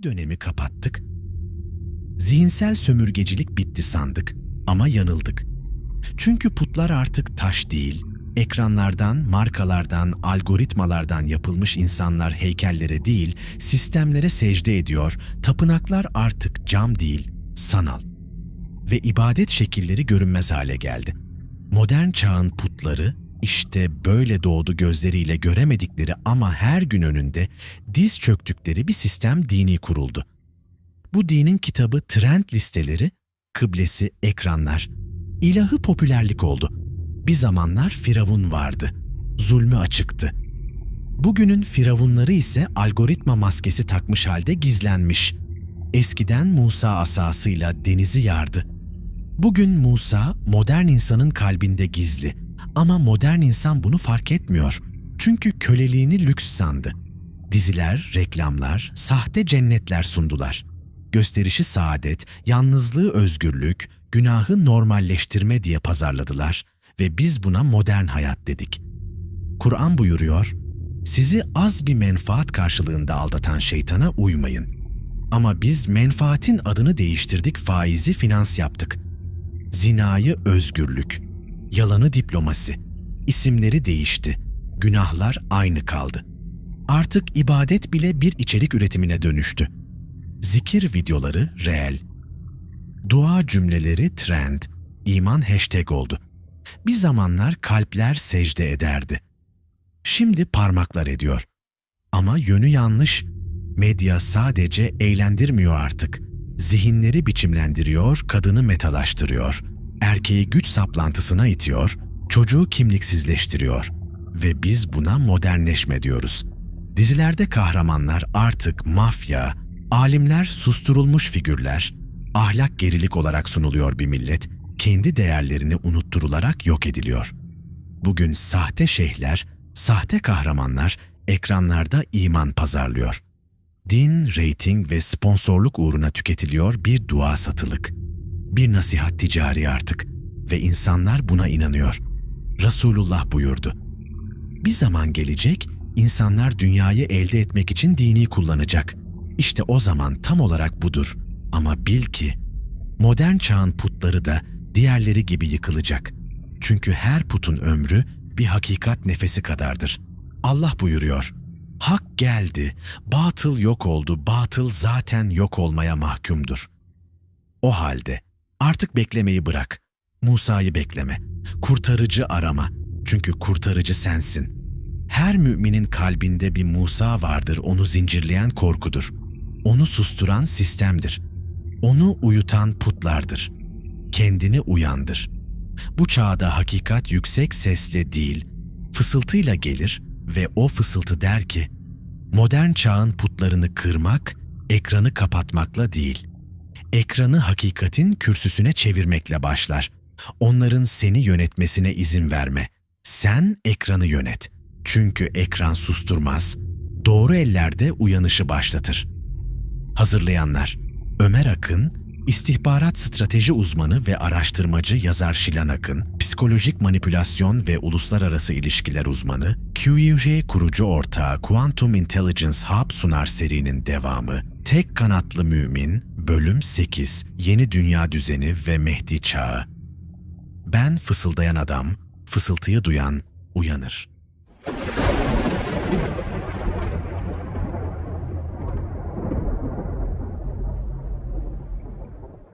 Bir dönemi kapattık. Zihinsel sömürgecilik bitti sandık ama yanıldık. Çünkü putlar artık taş değil, ekranlardan, markalardan, algoritmalardan yapılmış insanlar heykellere değil, sistemlere secde ediyor. Tapınaklar artık cam değil, sanal. Ve ibadet şekilleri görünmez hale geldi. Modern çağın putları işte böyle doğdu gözleriyle göremedikleri ama her gün önünde diz çöktükleri bir sistem dini kuruldu. Bu dinin kitabı trend listeleri, kıblesi ekranlar, ilahı popülerlik oldu. Bir zamanlar Firavun vardı. Zulmü açıktı. Bugünün firavunları ise algoritma maskesi takmış halde gizlenmiş. Eskiden Musa asasıyla denizi yardı. Bugün Musa modern insanın kalbinde gizli. Ama modern insan bunu fark etmiyor. Çünkü köleliğini lüks sandı. Diziler, reklamlar, sahte cennetler sundular. Gösterişi saadet, yalnızlığı özgürlük, günahı normalleştirme diye pazarladılar ve biz buna modern hayat dedik. Kur'an buyuruyor, sizi az bir menfaat karşılığında aldatan şeytana uymayın. Ama biz menfaatin adını değiştirdik, faizi finans yaptık. Zinayı özgürlük, yalanı diplomasi. İsimleri değişti. Günahlar aynı kaldı. Artık ibadet bile bir içerik üretimine dönüştü. Zikir videoları reel. Dua cümleleri trend, iman hashtag oldu. Bir zamanlar kalpler secde ederdi. Şimdi parmaklar ediyor. Ama yönü yanlış. Medya sadece eğlendirmiyor artık. Zihinleri biçimlendiriyor, kadını metalaştırıyor. Erkeği güç saplantısına itiyor, çocuğu kimliksizleştiriyor. Ve biz buna modernleşme diyoruz. Dizilerde kahramanlar artık mafya, alimler susturulmuş figürler, ahlak gerilik olarak sunuluyor bir millet, kendi değerlerini unutturularak yok ediliyor. Bugün sahte şeyhler, sahte kahramanlar ekranlarda iman pazarlıyor. Din, reyting ve sponsorluk uğruna tüketiliyor bir dua satılık. Bir nasihat ticari artık ve insanlar buna inanıyor. Resulullah buyurdu. Bir zaman gelecek, insanlar dünyayı elde etmek için dini kullanacak. İşte o zaman tam olarak budur. Ama bil ki modern çağın putları da diğerleri gibi yıkılacak. Çünkü her putun ömrü bir hakikat nefesi kadardır. Allah buyuruyor. Hak geldi, batıl yok oldu, batıl zaten yok olmaya mahkumdur. O halde artık beklemeyi bırak. Musa'yı bekleme. Kurtarıcı arama. Çünkü kurtarıcı sensin. Her müminin kalbinde bir Musa vardır, onu zincirleyen korkudur. Onu susturan sistemdir. Onu uyutan putlardır. Kendini uyandır. Bu çağda hakikat yüksek sesle değil, fısıltıyla gelir ve o fısıltı der ki, modern çağın putlarını kırmak, ekranı kapatmakla değil, ekranı hakikatin kürsüsüne çevirmekle başlar. Onların seni yönetmesine izin verme. Sen ekranı yönet. Çünkü ekran susturmaz, doğru ellerde uyanışı başlatır. Hazırlayanlar Ömer Akın, istihbarat strateji uzmanı ve araştırmacı yazar Şilan Akın, psikolojik manipülasyon ve uluslararası ilişkiler uzmanı, QUJ kurucu ortağı Quantum Intelligence Hub sunar serinin devamı, Tek Kanatlı Mümin, Bölüm 8, Yeni Dünya Düzeni ve Mehdi Çağı. Ben fısıldayan adam, fısıltıyı duyan uyanır.